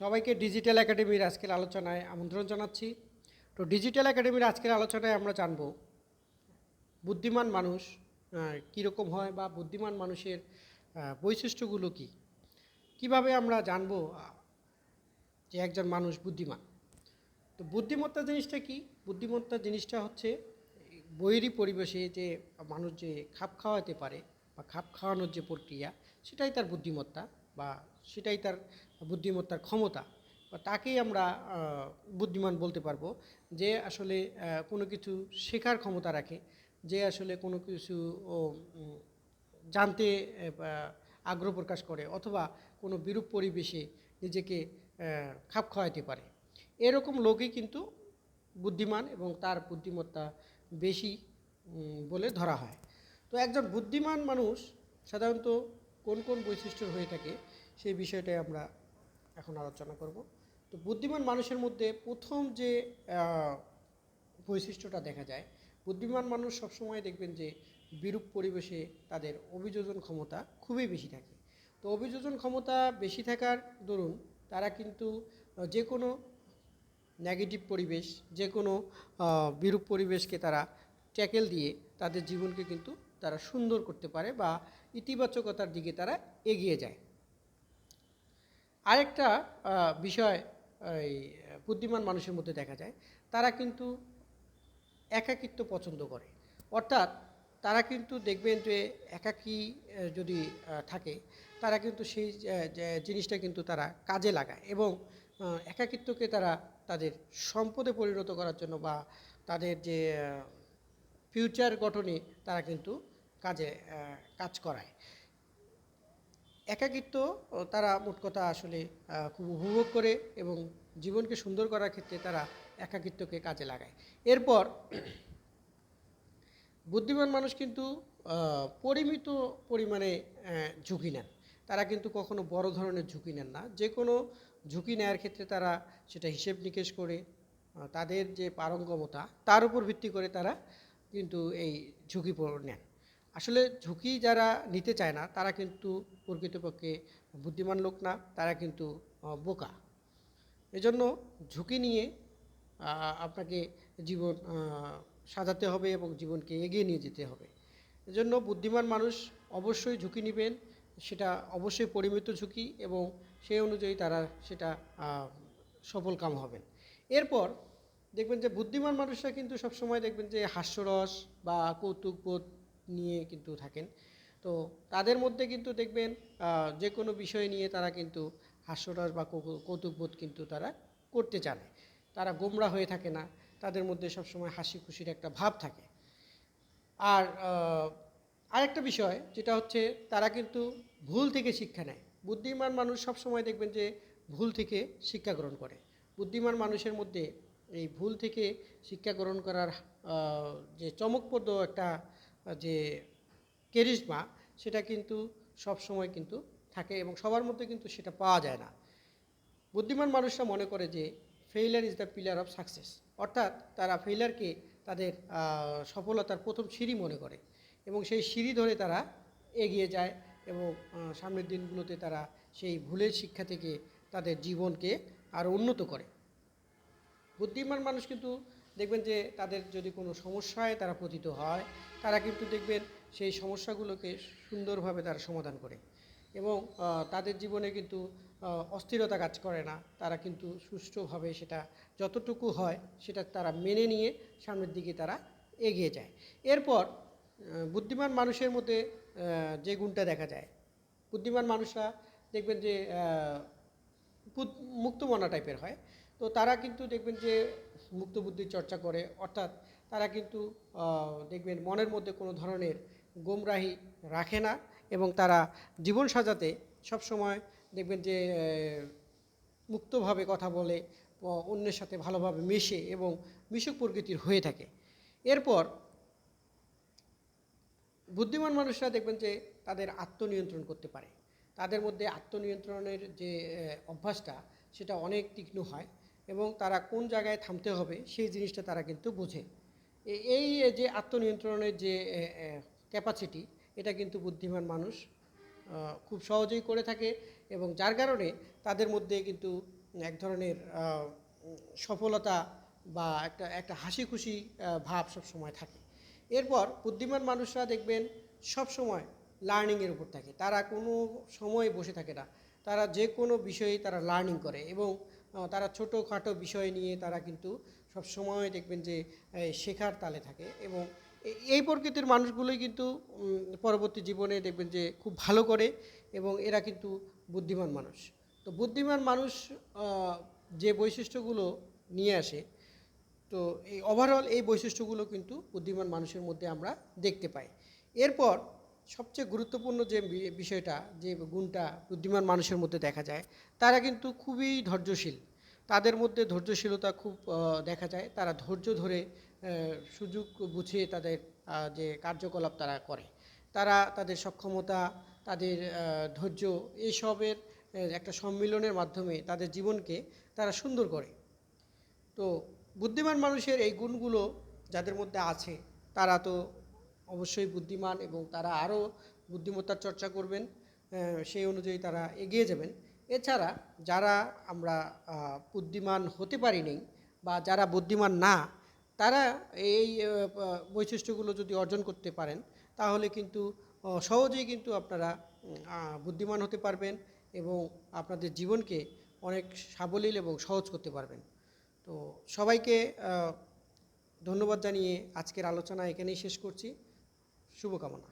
সবাইকে ডিজিটাল একাডেমির আজকের আলোচনায় আমন্ত্রণ জানাচ্ছি। তো ডিজিটাল একাডেমির আজকের আলোচনায় আমরা জানব, বুদ্ধিমান মানুষ কীরকম হয় বা বুদ্ধিমান মানুষের বৈশিষ্ট্যগুলো কী? কীভাবে আমরা জানব যে একজন মানুষ বুদ্ধিমান? তো বুদ্ধিমত্তা জিনিসটা কি? বুদ্ধিমত্তা জিনিসটা হচ্ছে, বৈরী পরিবেশে যে মানুষ যে খাপ খাওয়াতে পারে বা খাপ খাওয়ানোর যে প্রক্রিয়া, সেটাই তার বুদ্ধিমত্তা বা সেটাই তার বুদ্ধিমত্তার ক্ষমতা তাকেই আমরা বুদ্ধিমান বলতে পারব যে আসলে কোনো কিছু শেখার ক্ষমতা রাখে, যে আসলে কোনো কিছু জানতে আগ্রহ প্রকাশ করে, অথবা কোনো বিরূপ পরিবেশে নিজেকে খাপ খাওয়াতে পারে। এরকম লোকই কিন্তু বুদ্ধিমান এবং তার বুদ্ধিমত্তা বেশি বলে ধরা হয়। তো একজন বুদ্ধিমান মানুষ সাধারণত কোন কোন বৈশিষ্ট্য হয়ে থাকে, সেই বিষয়টাই আমরা এখন আলোচনা করব। তো বুদ্ধিমান মানুষের মধ্যে প্রথম যে বৈশিষ্ট্যটা দেখা যায়, বুদ্ধিমান মানুষ সবসময় দেখবেন যে, বিরূপ পরিবেশে তাদের অভিযোজন ক্ষমতা খুবই বেশি থাকে। তো অভিযোজন ক্ষমতা বেশি থাকার দরুন তারা কিন্তু যে কোনো নেগেটিভ পরিবেশ যে কোনো বিরূপ পরিবেশকে তারা ট্যাকেল দিয়ে তাদের জীবনকে কিন্তু তারা সুন্দর করতে পারে বা ইতিবাচকতার দিকে তারা এগিয়ে যায়। আরেকটা বিষয়, এই, বুদ্ধিমান মানুষের মধ্যে দেখা যায়, তারা কিন্তু একাকিত্ব পছন্দ করে। অর্থাৎ তারা কিন্তু দেখবেন যে একাকী যদি থাকে, তারা কিন্তু সেই জিনিসটা কিন্তু তারা কাজে লাগায় এবং একাকিত্বকে তারা তাদের সম্পদে পরিণত করার জন্য বা তাদের যে ফিউচার গঠনে তারা কিন্তু কাজে কাজ করায়। একাকিত্ব তারা মোট কথা আসলে খুব উপভোগ করে এবং জীবনকে সুন্দর করার ক্ষেত্রে তারা একাকিত্বকে কাজে লাগায়। এরপর, বুদ্ধিমান মানুষ কিন্তু পরিমিত পরিমাণে ঝুঁকি নেন। তারা কিন্তু কখনো বড় ধরনের ঝুঁকি নেন না। যে কোনো ঝুঁকি নেওয়ার ক্ষেত্রে তারা সেটা হিসেব নিকেশ করে তাদের যে পারঙ্গমতা, তার উপর ভিত্তি করে তারা কিন্তু এই ঝুঁকি নেন। আসলে ঝুঁকি যারা নিতে চায় না, তারা কিন্তু প্রকৃতপক্ষে বুদ্ধিমান লোক না, তারা কিন্তু বোকা। এজন্য ঝুঁকি নিয়ে আপনাকে জীবন সাজাতে হবে এবং জীবনকে এগিয়ে নিয়ে যেতে হবে। এজন্য বুদ্ধিমান মানুষ অবশ্যই ঝুঁকি নেবেন, সেটা অবশ্যই পরিমিত ঝুঁকি এবং সেই অনুযায়ী তারা সেটা সফল কাম হবেন। এরপর দেখবেন যে বুদ্ধিমান মানুষরা কিন্তু সবসময় দেখবেন যে হাস্যরস বা কৌতুকবোধ নিয়ে কিন্তু থাকেন। তো তাদের মধ্যে কিন্তু দেখবেন যে কোনো বিষয় নিয়ে তারা কিন্তু হাস্যরস বা কৌতুকবোধ কিন্তু তারা করতে জানে। তারা গোমরা হয়ে থাকে না, তাদের মধ্যে সবসময় হাসি খুশির একটা ভাব থাকে। আর আরেকটা বিষয় যেটা হচ্ছে তারা কিন্তু ভুল থেকে শিক্ষা নেয়। বুদ্ধিমান মানুষ সবসময় দেখবেন যে ভুল থেকে শিক্ষা গ্রহণ করে। বুদ্ধিমান মানুষের মধ্যে এই ভুল থেকে শিক্ষা গ্রহণ করার যে চমকপ্রদ একটা যে কেরিশমা সেটা কিন্তু সব সময় কিন্তু থাকে এবং সবার মধ্যে কিন্তু সেটা পাওয়া যায় না। বুদ্ধিমান মানুষরা মনে করে যে failure is the pillar of success অর্থাৎ তারা ফেইলারকে তাদের সফলতার প্রথম সিঁড়ি মনে করে এবং সেই সিঁড়ি ধরে তারা এগিয়ে যায় এবং সামনের দিনগুলোতে তারা সেই ভুলের শিক্ষা থেকে তাদের জীবনকে আরও উন্নত করে। বুদ্ধিমান মানুষ কিন্তু দেখবেন যে তাদের যদি কোনো সমস্যায় তারা পতিত হয়, তারা কিন্তু দেখবেন সেই সমস্যাগুলোকে সুন্দরভাবে তারা সমাধান করে এবং তাদের জীবনে কিন্তু অস্থিরতা কাজ করে না। তারা কিন্তু সুষ্ঠুভাবে সেটা যতটুকু হয় সেটা তারা মেনে নিয়ে সামনের দিকে তারা এগিয়ে যায়। এরপর বুদ্ধিমান মানুষের মধ্যে যে গুণটা দেখা যায়, বুদ্ধিমান মানুষরা দেখবেন যে মুক্তমনা টাইপের হয়। তো তারা কিন্তু দেখবেন যে মুক্ত বুদ্ধির চর্চা করে, অর্থাৎ তারা কিন্তু দেখবেন মনের মধ্যে কোনো ধরনের গোমরাহি রাখে না এবং তারা জীবন সাজাতে সবসময় দেখবেন যে মুক্তভাবে কথা বলে অন্যের সাথে ভালোভাবে মেশে এবং মিশুক প্রকৃতির হয়ে থাকে। এরপর বুদ্ধিমান মানুষরা দেখবেন যে, তাদের আত্মনিয়ন্ত্রণ করতে পারে। তাদের মধ্যে আত্মনিয়ন্ত্রণের যে অভ্যাসটা, সেটা অনেক তীক্ষ্ণ হয়। এবং তারা কোন জায়গায় থামতে হবে সেই জিনিসটা তারা কিন্তু বোঝে। এই যে আত্মনিয়ন্ত্রণের যে ক্যাপাসিটি এটা কিন্তু বুদ্ধিমান মানুষ খুব সহজেই করে থাকে এবং যার কারণে তাদের মধ্যে কিন্তু এক ধরনের সফলতা বা একটা একটা হাসি খুশি ভাব সব সময় থাকে। এরপর বুদ্ধিমান মানুষরা দেখবেন সব সময় লার্নিংয়ের উপর থাকে। তারা কোনো সময় বসে থাকে না। তারা যে কোনো বিষয়ে তারা লার্নিং করে এবং তারা ছোটোখাটো বিষয় নিয়ে তারা কিন্তু সব সময় দেখবেন যে শেখার তালে থাকে এবং এই প্রকৃতির মানুষগুলোই কিন্তু পরবর্তী জীবনে দেখবেন যে খুব ভালো করে এবং এরা কিন্তু বুদ্ধিমান মানুষ। তো বুদ্ধিমান মানুষ যে বৈশিষ্ট্যগুলো নিয়ে আসে, তো এই ওভারঅল এই বৈশিষ্ট্যগুলো কিন্তু বুদ্ধিমান মানুষের মধ্যে আমরা দেখতে পাই। এরপর সবচেয়ে গুরুত্বপূর্ণ যে বিষয়টা, যে গুণটা বুদ্ধিমান মানুষের মধ্যে দেখা যায়, তারা কিন্তু খুবই ধৈর্যশীল। তাদের মধ্যে ধৈর্যশীলতা খুব দেখা যায়। তারা ধৈর্য ধরে সুযোগ বুঝে তাদের যে কার্যকলাপ তারা করে। তারা তাদের সক্ষমতা, তাদের ধৈর্য এইসবের একটা সম্মিলনের মাধ্যমে তাদের জীবনকে তারা সুন্দর করে। তো বুদ্ধিমান মানুষের এই গুণগুলো যাদের মধ্যে আছে, তারা তো অবশ্যই বুদ্ধিমান এবং তারা আরও বুদ্ধিমত্তার চর্চা করবেন সেই অনুযায়ী তারা এগিয়ে যাবেন। এছাড়া যারা আমরা বুদ্ধিমান হতে পারিনি বা যারা বুদ্ধিমান না, তারা এই বৈশিষ্ট্যগুলো যদি অর্জন করতে পারেন, তাহলে কিন্তু সহজেই কিন্তু আপনারা বুদ্ধিমান হতে পারবেন এবং আপনাদের জীবনকে অনেক সাবলীল এবং সহজ করতে পারবেন। তো সবাইকে ধন্যবাদ জানিয়ে আজকের আলোচনা এখানেই শেষ করছি। শুভকামনা